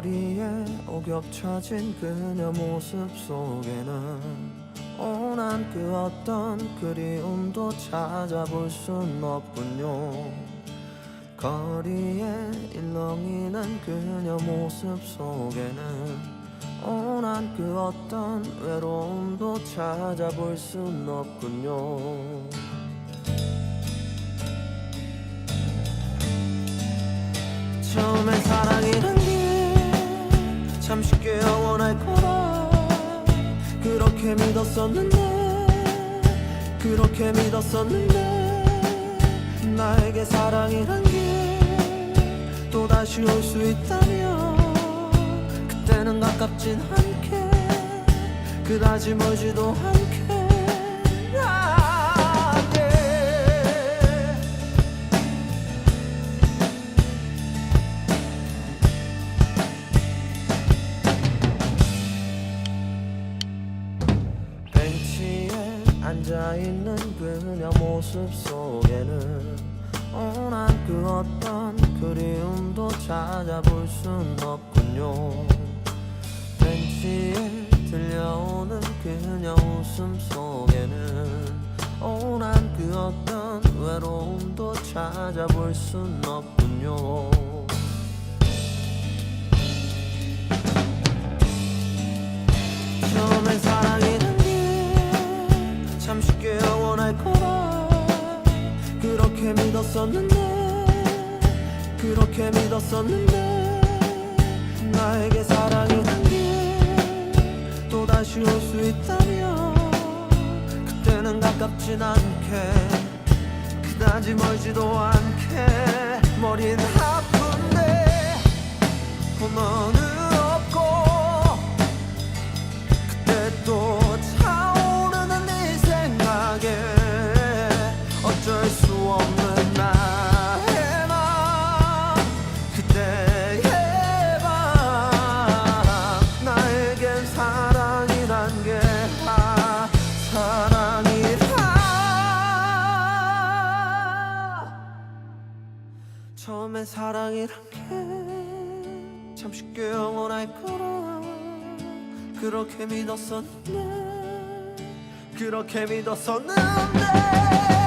거리에 오겹쳐진 그녀 모습 속에는 오난 그 어떤 그리움도 찾아볼 순 없군요. 거리에 일렁이는 그녀 모습 속에는 오난 그 어떤 외로움도 찾아볼 순 없군요. 게 참 쉽게 영원할 거라. 그렇게 믿었었는데 그렇게 믿었었는데 나에게 사랑이란 게 또다시 올 수 있다면 그때는 가깝진 않게 그다지 멀지도 않게 앉아있는 그녀 모습 속에는 오난 그 어떤 그리움도 찾아볼 순 없군요. 벤치에 들려오는 그녀 웃음 속에는 오난 그 어떤 외로움도 찾아볼 순 없군요 믿었었는데 그렇게 믿었었는데 나에게 사랑이란 게 또다시 올 수 있다면 그때는 가깝진 않게 그다지 멀지도 않게 아 처음엔 사랑이란 게. 참 쉽게 영원할 거라. 그렇게 믿었었는데 그렇게 믿었었는데